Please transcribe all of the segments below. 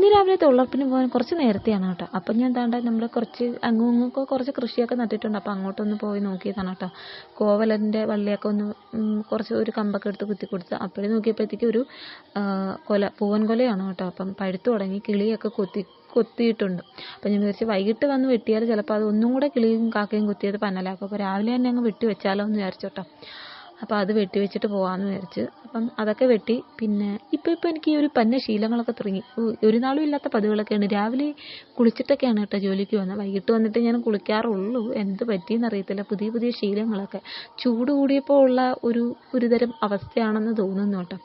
ഇന്ന് രാവിലെ തൊഴിലുറപ്പിന് പോകാൻ കുറച്ച് നേരത്തെയാണ് കേട്ടോ. അപ്പം ഞാൻ താണ്ട നമ്മൾ കുറച്ച് അങ്ങുങ്ങൊക്കെ കുറച്ച് കൃഷിയൊക്കെ നട്ടിട്ടുണ്ട്. അപ്പം അങ്ങോട്ടൊന്ന് പോയി നോക്കിയതാണ് കേട്ടോ. കോവലന്റെ വള്ളിയൊക്കെ ഒന്ന് കുറച്ച് ഒരു കമ്പൊക്കെ എടുത്ത് കുത്തി കൊടുത്ത് അപ്പോഴേ നോക്കിയപ്പോഴത്തേക്ക് ഒരു കൊല പൂവൻ കൊലയാണ് കേട്ടോ. അപ്പം പഴുത്തു തുടങ്ങി കിളിയൊക്കെ കൊത്തി കൊത്തിയിട്ടുണ്ട്. അപ്പം ഞാൻ വിചാരിച്ചു വൈകിട്ട് വന്ന് വെട്ടിയാൽ ചിലപ്പോൾ അത് ഒന്നും കൂടെ കിളിയും കാക്കയും കുത്തിയത് പന്നലാക്കും. അപ്പോൾ രാവിലെ തന്നെ അങ്ങ് വെട്ടി വെച്ചാലോ എന്ന് വിചാരിച്ചു കേട്ടോ. അപ്പോൾ അത് വെട്ടി വെച്ചിട്ട് പോകാമെന്ന് വിചാരിച്ച്. അപ്പം അതൊക്കെ വെട്ടി. പിന്നെ ഇപ്പോൾ ഇപ്പോൾ എനിക്ക് ഈ ഒരു പന്ന ശീലങ്ങളൊക്കെ തുടങ്ങി ഒരു നാളും ഇല്ലാത്ത പതിവുകളൊക്കെയാണ്. രാവിലെ കുളിച്ചിട്ടൊക്കെയാണ് കേട്ടോ ജോലിക്ക് വന്നത് വൈകിട്ട് വന്നിട്ട് ഞാൻ കുളിക്കാറുള്ളൂ. എന്ത് പറ്റിയെന്ന് അറിയത്തില്ല. പുതിയ പുതിയ ശീലങ്ങളൊക്കെ. ചൂട് കൂടിയപ്പോൾ ഉള്ള ഒരു ഒരുതരം അവസ്ഥയാണെന്ന് തോന്നുന്നു കേട്ടോ.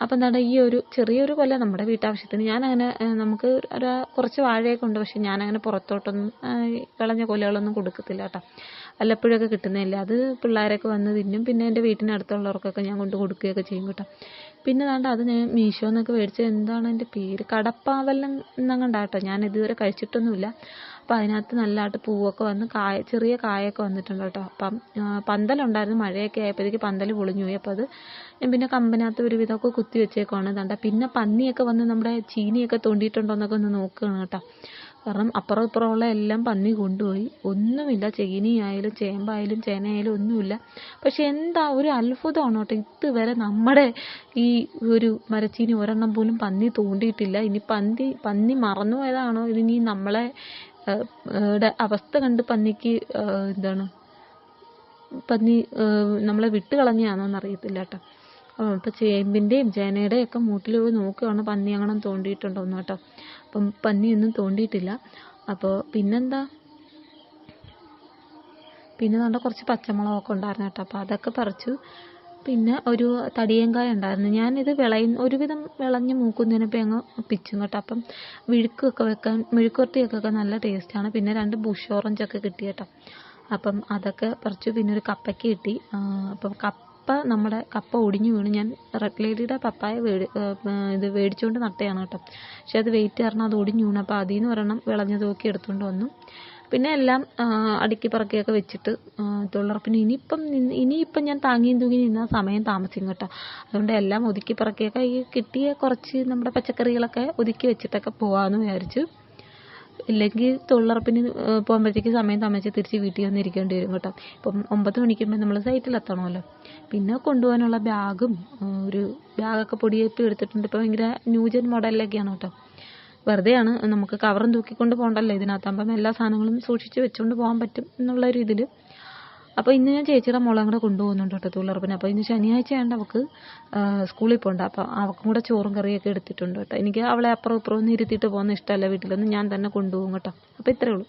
അപ്പം എന്താണ് ഈ ഒരു ചെറിയൊരു കൊല നമ്മുടെ വീട്ടാവശ്യത്തിന്. ഞാനങ്ങനെ നമുക്ക് ഒരു കുറച്ച് വാഴയൊക്കെ ഉണ്ട് പക്ഷെ ഞാനങ്ങനെ പുറത്തോട്ടൊന്നും കളഞ്ഞ കൊലകളൊന്നും കൊടുക്കത്തില്ല കേട്ടോ. വല്ലപ്പോഴൊക്കെ കിട്ടുന്നതല്ലേ. അത് പിള്ളേരൊക്കെ വന്ന് തിന്നും പിന്നെ എന്റെ വീട്ടിനടുത്തുള്ളവർക്കൊക്കെ ഞാൻ കൊണ്ട് കൊടുക്കുകയൊക്കെ ചെയ്യും കേട്ടോ. പിന്നെ ദാണ്ട അത് ഞാൻ മീഷോന്നൊക്കെ മേടിച്ചത് എന്താണ് അതിന്റെ പേര്? കടപ്പാവല്ലം എന്നങ്ങണ്ടാട്ടോ. ഞാൻ ഇതുവരെ കഴിച്ചിട്ടൊന്നുമില്ല. അപ്പം അതിനകത്ത് നല്ലതായിട്ട് പൂവൊക്കെ വന്ന് കായ ചെറിയ കായൊക്കെ വന്നിട്ടുണ്ട് കേട്ടോ അപ്പം പന്തലുണ്ടായിരുന്നു. മഴയൊക്കെ ആയപ്പോഴത്തേക്ക് പന്തൽ പൊളിഞ്ഞു പോയി. അപ്പോൾ അത് ഞാൻ പിന്നെ കമ്പനകത്ത് ഒരു വിധമൊക്കെ കുത്തി വെച്ചേക്കുവാണ് ദാണ്ട. പിന്നെ പന്നിയൊക്കെ വന്ന് നമ്മുടെ ചീനിയൊക്കെ തോണ്ടിയിട്ടുണ്ടോ എന്നൊക്കെ ഒന്ന് നോക്കുകയാണ് കേട്ടോ. കാരണം അപ്പുറം ഇപ്പുറം ഉള്ള എല്ലാം പന്നി കൊണ്ടുപോയി. ഒന്നുമില്ല. ചീനിയായാലും ചേമ്പായാലും ചേനയായാലും ഒന്നുമില്ല. പക്ഷെ എന്താ ഒരു അത്ഭുതമാണ് കേട്ടോ. ഇതുവരെ നമ്മുടെ ഈ ഒരു മരച്ചീനി ഒരെണ്ണം പോലും പന്നി തോണ്ടിയിട്ടില്ല. ഇനി പന്നി പന്നി മറന്നു പോയതാണോ ഇതിനി നമ്മളെ അവസ്ഥ കണ്ട് പന്നിക്ക് എന്താണ്? പന്നി നമ്മളെ വിട്ട് കളഞ്ഞതാണോ എന്നറിയത്തില്ല കേട്ടോ. അപ്പോൾ ചേമ്പിന്റെയും ചേനയുടെയും ഒക്കെ മൂട്ടിൽ പോയി നോക്കുകയാണ് പന്നി അങ്ങനെ തോണ്ടിയിട്ടുണ്ടോ എന്ന് കേട്ടോ. അപ്പം പന്നിയൊന്നും തോണ്ടിയിട്ടില്ല. അപ്പോൾ പിന്നെന്താ? പിന്നെ നല്ല കുറച്ച് പച്ചമുളകൊക്കെ ഉണ്ടായിരുന്നു കേട്ടോ. അപ്പോൾ അതൊക്കെ പറിച്ചു. പിന്നെ ഒരു തടിയങ്കായ ഉണ്ടായിരുന്നു. ഞാനിത് വിളയും ഒരുവിധം വിളഞ്ഞ് മൂക്കുന്നതിനപ്പോൾ അങ്ങ് പിച്ചും കേട്ടോ. അപ്പം മെഴുക്കൊക്കെ വെക്കാൻ മെഴുക്കുവരട്ടിയൊക്കെ വെക്കാൻ നല്ല ടേസ്റ്റാണ് പിന്നെ രണ്ട് ബുഷ് ഓറഞ്ചൊക്കെ കിട്ടി കേട്ടോ. അപ്പം അതൊക്കെ പറിച്ചു. പിന്നെ ഒരു കപ്പയ്ക്ക് കിട്ടി. അപ്പം കപ്പ നമ്മുടെ കപ്പ ഒടിഞ്ഞു വീണ്. ഞാൻ റെഡ് ലേഡിയുടെ പപ്പായ ഇത് മേടിച്ചുകൊണ്ട് നട്ടയാണ് കേട്ടോ. പക്ഷെ അത് വെയിറ്റ് കാരണം അത് ഒടിഞ്ഞു വീണു. അപ്പോൾ അതിൽ നിന്ന് ഒരെണ്ണം വിളഞ്ഞത് നോക്കി എടുത്തുകൊണ്ട് വന്നു. പിന്നെ എല്ലാം അടുക്കി പറക്കിയൊക്കെ വെച്ചിട്ട് തൊഴിലുറപ്പിന്. ഇനിയിപ്പം ഇനിയിപ്പം ഞാൻ താങ്ങിയും തൂങ്ങി നിന്ന സമയം താമസിക്കും കേട്ടോ. അതുകൊണ്ട് എല്ലാം ഒതുക്കി പറക്കിയൊക്കെ ഈ കിട്ടിയ കുറച്ച് നമ്മുടെ പച്ചക്കറികളൊക്കെ ഒതുക്കി വെച്ചിട്ടൊക്കെ പോകാമെന്ന് വിചാരിച്ചു. ഇല്ലെങ്കിൽ തൊഴിലുറപ്പിന് പോകുമ്പോഴത്തേക്ക് സമയം താമസിച്ച് തിരിച്ച് വീട്ടിൽ വന്ന് ഇരിക്കേണ്ടി വരും കേട്ടോ. ഇപ്പം ഒമ്പത് മണിക്കുമ്പോൾ നമ്മൾ സൈറ്റിലെത്തണമല്ലോ പിന്നെ കൊണ്ടുപോകാനുള്ള ബാഗും ഒരു ബാഗൊക്കെ പൊടിയേപ്പി എടുത്തിട്ടുണ്ട്. ഇപ്പോൾ ഭയങ്കര ന്യൂജൻ മോഡലിലൊക്കെയാണ് കേട്ടോ. വെറുതെയാണ് നമുക്ക് കവറും തൂക്കിക്കൊണ്ട് പോകണ്ടല്ലോ. ഇതിനകത്താകുമ്പം എല്ലാ സാധനങ്ങളും സൂക്ഷിച്ച് വെച്ചുകൊണ്ട് പോകാൻ പറ്റും എന്നുള്ള ഒരു ഇതിൽ അപ്പോൾ ഇന്ന് ഞാൻ ചേച്ചിയുടെ മോളെ കൂടെ കൊണ്ടുപോകുന്നുണ്ട് കേട്ടോ തൊഴിലുറപ്പിന് അപ്പോൾ ഇന്ന് ശനിയാഴ്ച ആയതുകൊണ്ട് അവൾക്ക് സ്കൂളിൽ പോകണ്ട. അപ്പോൾ അവൾക്കും കൂടെ ചോറും കറിയൊക്കെ എടുത്തിട്ടുണ്ട് കേട്ടോ. എനിക്ക് അവളെ അപ്പുറം ഇപ്പുറം ഒന്നും ഇരുത്തിയിട്ട് പോകുന്ന ഇഷ്ടമല്ല വീട്ടിലൊന്നും. ഞാൻ തന്നെ കൊണ്ടുപോകും കേട്ടോ. അപ്പോൾ ഇത്രയേ ഉള്ളൂ.